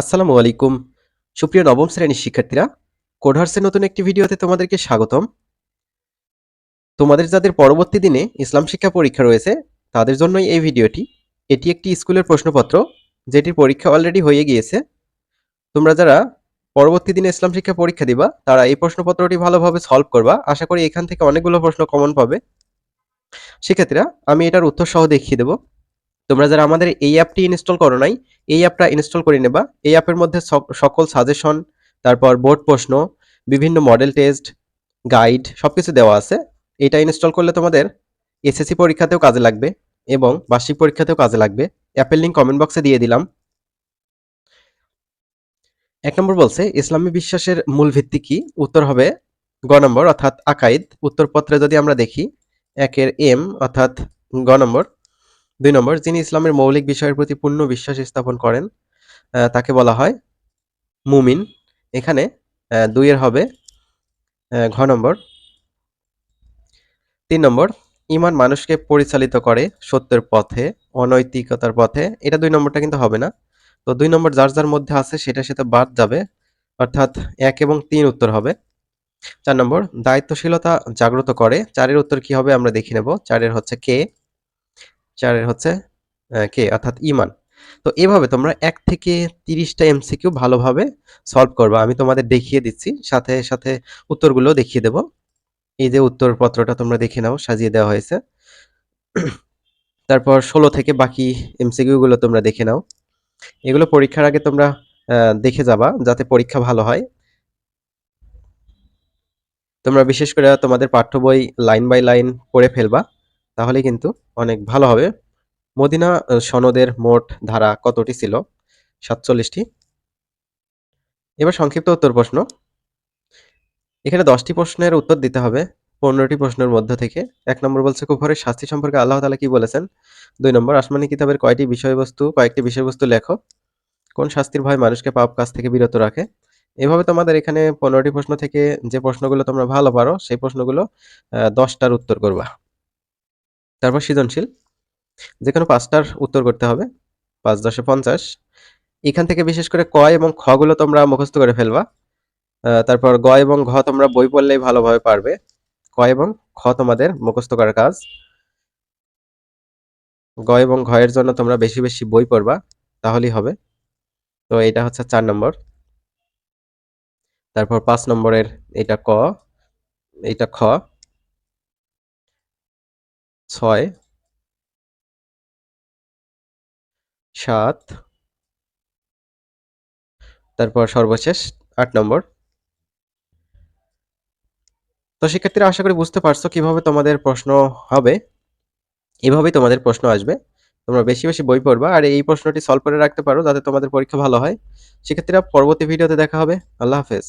আসসালামু আলাইকুম। সুপ্রিয় নবম শ্রেণির শিক্ষার্থীরা, কোডহার্সের নতুন একটি ভিডিওতে তোমাদেরকে স্বাগতম। তোমাদের যাদের পরবর্তী দিনে ইসলাম শিক্ষা পরীক্ষা রয়েছে, তাদের জন্যই এই ভিডিওটি। এটি একটি স্কুলের প্রশ্নপত্র, যেটির পরীক্ষা অলরেডি হয়ে গিয়েছে। তোমরা যারা পরবর্তী দিনে ইসলাম শিক্ষা পরীক্ষা দিবা, তারা এই প্রশ্নপত্রটি ভালোভাবে সলভ করবা। আশা করি এখান থেকে অনেকগুলো প্রশ্ন কমন পাবে। শিক্ষার্থীরা, আমি এটার উত্তর সহ দেখিয়ে দেব। তোমরা যারা আমাদের এই অ্যাপটি ইনস্টল করো নাই এই অ্যাপটা ইনস্টল করে নেবা। এই অ্যাপের মধ্যে সকল সাজেশন তারপর বোর্ড প্রশ্ন, বিভিন্ন মডেল টেস্ট গাইড সব কিছু দেওয়া আছে। এটা ইনস্টল করলে তোমাদের এসএসসি পরীক্ষাতেও কাজে লাগবে এবং বার্ষিক পরীক্ষাতেও কাজে লাগবে। অ্যাপের লিঙ্ক কমেন্ট বক্সে দিয়ে দিলাম। এক নম্বর বলছে, ইসলামী বিশ্বাসের মূল ভিত্তি কি? উত্তর হবে গ নম্বর, অর্থাৎ আকাইদ। উত্তরপত্রে যদি আমরা দেখি, একের এম অর্থাৎ গ নম্বর দুই নম্বর, যিনি ইসলামের মৌলিক বিষয়ের প্রতি পূর্ণ বিশ্বাস স্থাপন করেন তাকে বলা হয় মুমিন। এখানে দুইয়ের হবে ঘ নম্বর। তিন নম্বর, ইমান মানুষকে পরিচালিত করে সত্যের পথে, অনৈতিকতার পথে। এটা দুই নম্বরটা কিন্তু হবে না। তো দুই নম্বর যার যার মধ্যে আছে, সেটা সেটা বাদ যাবে। অর্থাৎ এক এবং তিন উত্তর হবে। চার নম্বর, দায়িত্বশীলতা জাগ্রত করে। চারের উত্তর কি হবে আমরা দেখে নেব। চারের হচ্ছে কে? চারের হচ্ছে কে? অর্থাৎ ইমান। তো এভাবে তোমরা এক থেকে তিরিশটা এমসিকিউ ভালোভাবে সলভ করবা। আমি তোমাদের দেখিয়ে দিচ্ছি, সাথে সাথে উত্তরগুলো দেখিয়ে দেব। এই যে উত্তরপত্রটা তোমরা দেখে নাও, সাজিয়ে দেওয়া হয়েছে। তারপর ষোলো থেকে বাকি এমসিকিউ গুলো তোমরা দেখে নাও। এগুলো পরীক্ষার আগে তোমরা দেখে যাবা, যাতে পরীক্ষা ভালো হয়। তোমরা বিশেষ করে তোমাদের পাঠ্য বই লাইন বাই লাইন পড়ে ফেলবা। তাহলে কিন্তু অনেক ভালো হবে। মদিনা সনদের মোট ধারা কতটি ছিল? সাতচল্লিশটি। এবার সংক্ষিপ্ত উত্তর প্রশ্ন। এখানে দশটি প্রশ্নের উত্তর দিতে হবে। পনেরোটি প্রশ্নের মধ্য থেকে। এক নম্বর বলছে, কুফরের শাস্তি সম্পর্কে আল্লাহ তালা কি বলেছেন? দুই নম্বর, আসমানি কিতাবের কয়টি বিষয়বস্তু, কয়েকটি বিষয়বস্তু লেখো। কোন শাস্তির ভয় মানুষকে পাপ কাজ থেকে বিরত রাখে? এভাবে তোমাদের এখানে পনেরোটি প্রশ্ন থেকে যে প্রশ্নগুলো তোমরা ভালো পারো, সেই প্রশ্নগুলো দশটার উত্তর করবা। তারপর সৃজনশীল যে কোনো পাঁচটার উত্তর করতে হবে, পাঁচ দশে পঞ্চাশ। এখান থেকে বিশেষ করে ক এবং খগুলো তোমরা মুখস্থ করে ফেলবা। তারপর গ এবং ঘ তোমরা বই পড়লেই ভালোভাবে পারবে। ক এবং খ তোমাদের মুখস্থ করার কাজ। গ এবং ঘ এর জন্য তোমরা বেশি বেশি বই পড়বা, তাহলেই হবে। তো এটা হচ্ছে চার নম্বর। তারপর পাঁচ নম্বরের এটা ক, এটা খ। ছয়, সাত, তারপর সর্বশেষ আট নম্বর। তো শিক্ষার্থীরা আশা করি বুঝতে পারছ কীভাবে তোমাদের প্রশ্ন হবে। এভাবেই তোমাদের প্রশ্ন আসবে। তোমরা বেশি বেশি বই পড়বা আর এই প্রশ্নটি সলভ করে রাখতে পারো যাতে তোমাদের পরীক্ষা ভালো হয়। শিক্ষার্থীরা পরবর্তী ভিডিওতে দেখা হবে। আল্লাহ হাফেজ।